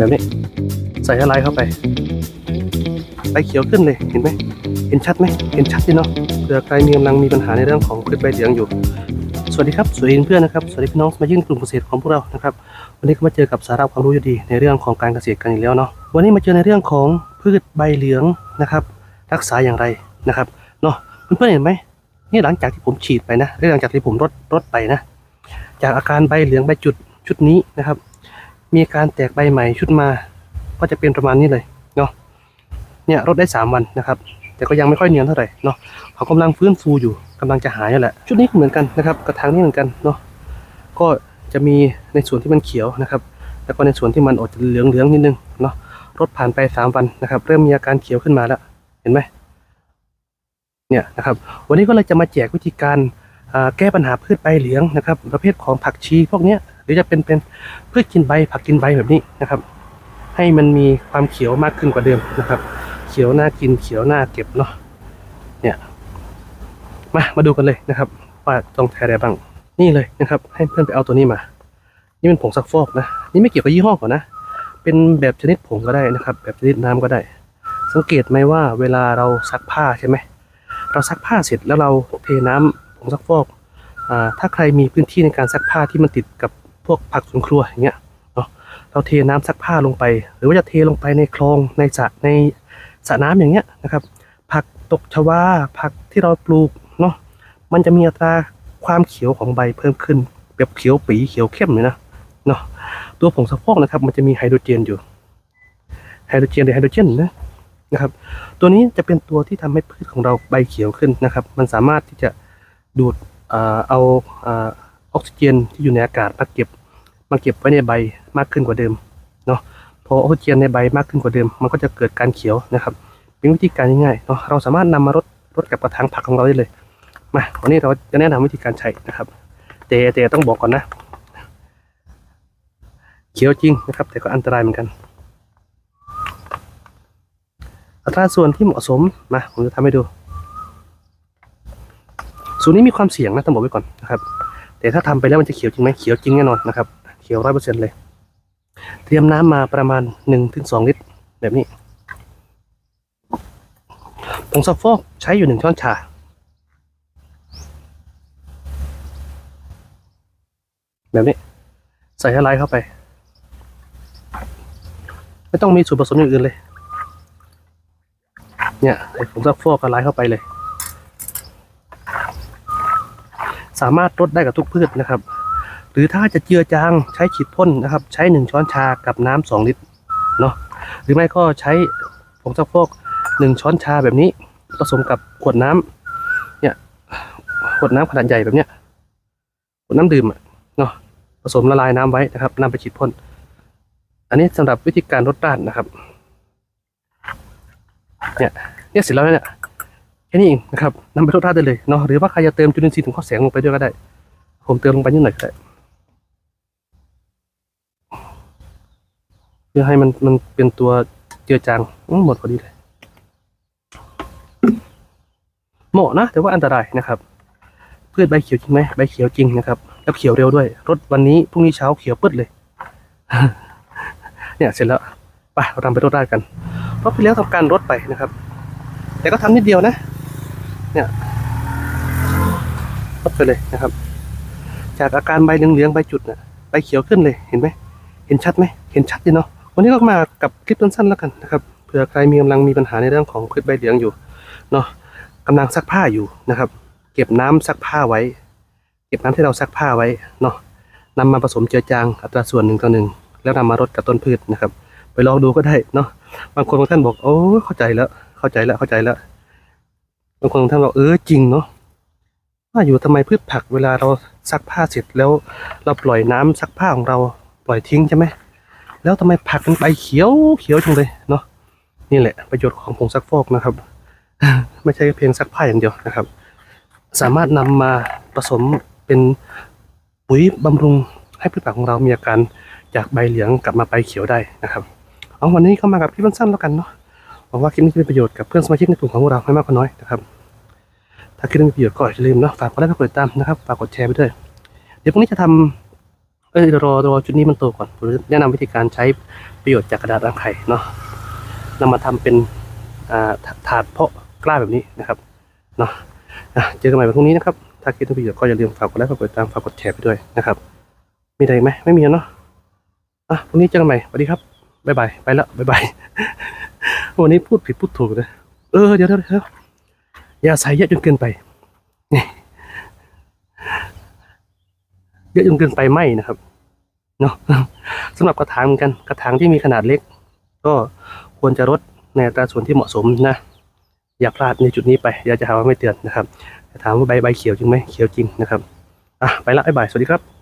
แบบนี้ ใส่อะไรเข้าไปใบเขียวขึ้นเลยเห็นไหมเห็นชัดไหมเห็นชัดดิเนาะเผื่อใครมีกำลังมีปัญหาในเรื่องของพืชใบเหลืองอยู่ สวัสดีครับ สวัสดีเพื่อนนะครับ สวัสดีพี่น้องมาชิกกลุ่มเกษตรของพวกเรานะครับ วันนี้ก็มาเจอกับสาระความรู้ดีในเรื่องของการเกษตรกันอีกแล้วเนาะ วันนี้มาเจอในเรื่องของพืชใบเหลืองนะครับ รักษาอย่างไรนะครับเนาะเพื่อนๆเห็นไหมนี่หลังจากที่ผมฉีดไปนะหรือหลังจากที่ผมรดรดไปนะ จากอาการใบเหลืองใบจุดชุดนี้นะครับ มีการแตกใบใหม่ชุดมา ก็จะเป็นประมาณนี้เลยเนาะเนี่ยรดได้สามวันนะครับ แต่ก็ยังไม่ค่อยเนียนเท่าไหร่เนาะเขากำลังฟื้นฟูอยู่กำลังจะหายนั่นแหละ ชุดนี้เหมือนกันนะครับกระถางนี้เหมือนกันเนาะก็จะมีในส่วนที่มันเขียวนะครับแล้วก็ในส่วนที่มันอดจะเหลืองเหลืองๆนิดนึงเนาะรถผ่านไปสามวันนะครับ เริ่มมีอาการเขียวขึ้นมาแล้วเห็นไหมเนี่ยนะครับวันนี้ก็เลยจะมาแจกวิธีการแก้ปัญหาพืชใบเหลืองนะครับ ประเภทของผักชีพวกเนี้ย รือจะเป็นเป็นพืชกินใบผักกินใบแบบนี้นะครับ ให้มันมีความเขียวมากขึ้นกว่าเดิมนะครับ เขียวน่ากินเขียวน่าเก็บเนาะเนี่ยมามาดูกันเลยนะครับ ว่าต้องใช้อะไรบ้างนี่เลยนะครับ ให้เพื่อนไปเอาตัวนี้มา นี่เป็นผงซักฟอกนะนี่ไม่เกี่ยวกับยี่ห้อก่อนนะเป็นแบบชนิดผงก็ได้นะครับ แบบชนิดน้ำก็ได้ สังเกตไหมว่าเวลาเราซักผ้าใช่ไหมเราซักผ้าเสร็จแล้วเราเทน้ำผงซักฟอกอ่าถ้าใครมีพื้นที่ในการซักผ้าที่มันติดกับ วกผักสวนครัวอย่างเงี้ยเนาะเราเทน้ำซักผ้าลงไป หรือว่าจะเทลงไปในคลองในสระในสระน้ำอย่างเงี้ยนะครับ ผักตกชวาผักที่เราปลูกเนาะมันจะมีอัตราความเขียวของใบเพิ่มขึ้นแบบเขียวปีเขียวเข้มเลยนะเนาะตัวผงซักฟกนะครับ มันจะมีไฮโดรเจนอยู่ไฮโดรเจนหรือไฮโดรเจนนะนะครับ ตัวนี้จะเป็นตัวที่ทำให้พืชของเราใบเขียวขึ้นนะครับ มันสามารถที่จะดูดเอาอาออกซิเจนที่อยู่ในอากาศมาเก็บ มาเก็บไว้ในใบมากขึ้นกว่าเดิมเนาะพอออกซิเจนในใบมากขึ้นกว่าเดิม มันก็จะเกิดการเขียวนะครับ เป็นวิธีการง่ายๆเนาะเราสามารถนำมารดรดกับกระถางผักของเราได้เลยมาวันนี้เราจะแนะนำวิธีการใช้นะครับ แต่แต่ต้องบอกก่อนนะ เขียวจริงนะครับ แต่ก็อันตรายเหมือนกัน อัตราส่วนที่เหมาะสมมาผมจะทำให้ดูส่วนนี้มีความเสี่ยงนะต้องบอกไว้ก่อนนะครับ แต่ถ้าทำไปแล้วมันจะเขียวจริงไหมเขียวจริงแน่นอนนะครับ ขียวร้อยเปอร์เซ็นต์เลย เตรียมน้ำมาประมาณหนึ่งถึงสองลิตร แบบนี้ผงซักฟอกใช้อยู่หนึ่งช้อนชา แบบนี้ ใส่อะไรเข้าไป ไม่ต้องมีส่วนผสมอย่างอื่นเลย เนี่ยใส่ผงซักฟอกอะไรเข้าไปเลย สามารถลดได้กับทุกพืชนะครับ หรือถ้าจะเจือจางใช้ฉีดพ่นนะครับ ใช้หนึ่งช้อนชากับน้ำสองลิตรเนาะหรือไม่ก็ใช้ผงซักฟอกหนึ่งช้อนชาแบบนี้ ผสมกับขวดน้ำเนี่ยขวดน้ำขนาดใหญ่แบบเนี้ยขวดน้ำดื่มเนาะผสมละลายน้ำไว้นะครับนำไปฉีดพ่นอันนี้สำหรับวิธีการลดราดนะครับเนี่ยเนี่ยเสร็จแล้วเนี่ยแค่นี้เองนะครับนำไปลดราดได้เลยเนาะหรือว่าใครจะเติมจุลินทรีย์ถึงข้อแสงลงไปด้วยก็ได้ ผมเติมลงไปนิดหน่อยก็ได้ เพื่อให้มันมันเป็นตัวเจือจางหมดพอดีเลยเหมาะนะ แต่ว่าอันตรายนะครับพืชใบเขียวจริงไหมใบเขียวจริงนะครับ แล้วเขียวเร็วด้วย รถวันนี้พรุ่งนี้เช้าเขียวปึ๊ดเลย เนี่ยเสร็จแล้วไปเราทำไปรดราดกันรอบที่แล้วทำการรดไปนะครับ แต่ก็ทำนิดเดียวนะ เนี่ยรดไปเลยนะครับ จากอาการใบเหลืองๆใบจุดน่ะใบเขียวขึ้นเลยเห็นไหมเห็นชัดไหมเห็นชัดดีเนาะ วันนี้เรามากับคลิปสั้นๆแล้วกันนะครับเผื่อใครมีกำลังมีปัญหาในเรื่องของพืชใบเหลืองอยู่เนาะกำลังซักผ้าอยู่นะครับ เก็บน้ำซักผ้าไว้ เก็บน้ำที่เราซักผ้าไว้เนาะนำมาผสมเจือจางอัตราส่วนหนึ่งต่อหนึ่งแล้วนำมารดกับต้นพืชนะครับ ไปลองดูก็ได้เนาะบางคนบางท่านบอกโอ้เข้าใจแล้ว เข้าใจแล้วเข้าใจแล้วบางคนบางท่านบอกเออจริงเนาะว่าอยู่ทำไมพืชผักเวลาเราซักผ้าเสร็จแล้ว เราปล่อยน้ำซักผ้าของเราปล่อยทิ้งใช่ไหม แล้วทำไมผักมันใบเขียวเขียวจังเลยเนาะนี่แหละประโยชน์ของผงซักฟอกนะครับ ไม่ใช่เพียงซักผ้าอย่างเดียวนะครับ สามารถนำมาผสมเป็นปุ๋ยบำรุงให้พืชผักของเรามีอาการจากใบเหลืองกลับมาใบเขียวได้นะครับเอาวันนี้เข้ามากับคลิปสั้นๆแล้วกันเนาะหวังว่าคลิปนี้จะเป็นประโยชน์กับเพื่อนสมาชิกในกลุ่มของพวกเราไม่มากก็น้อยนะครับถ้าคลิปนี้มีประโยชน์ก็อย่าลืมเนาะฝากกดไลค์กดติดตามนะครับฝากกดแชร์ไปด้วย เดี๋ยวพรุ่งนี้จะท เอ้ยรอรอจุดนี้มันโตก่อนผมจะแนะนำวิธีการใช้ประโยชน์จากกระดาษรังไข่เนาะนำมาทำเป็นถาดเพาะกล้าแบบนี้นะครับเนาะเจอกันใหม่วันพรุ่งนี้นะครับ ถ้าคิดว่าประโยชน์ก็อย่าลืมฝากกดไลค์ฝากกดติดตามฝากกดแชร์ไปด้วยนะครับ มีอะไรไหมไม่มีแล้วเนาะอะพรุ่งนี้เจอกันใหม่สวัสดีครับบ๊ายบายไปแล้วบ๊ายบายวันนี้พูดผิดพูดถูกนะเออเดี๋ยวเดี๋ยวอย่าใส่เยอะจนเกินไปนี่ เยอะจนเกินไปไม่นะครับเนาะสำหรับกระถางเหมือนกันกระถางที่มีขนาดเล็ก ก็ควรจะลดในอัตราส่วนที่เหมาะสมนะ อย่าพลาดในจุดนี้ไปอย่าจะหาว่าไม่เตือนนะครับถามว่าใบใบเขียวจริงไหมเขียวจริงนะครับอะไปละบ๊ายบายสวัสดีครับ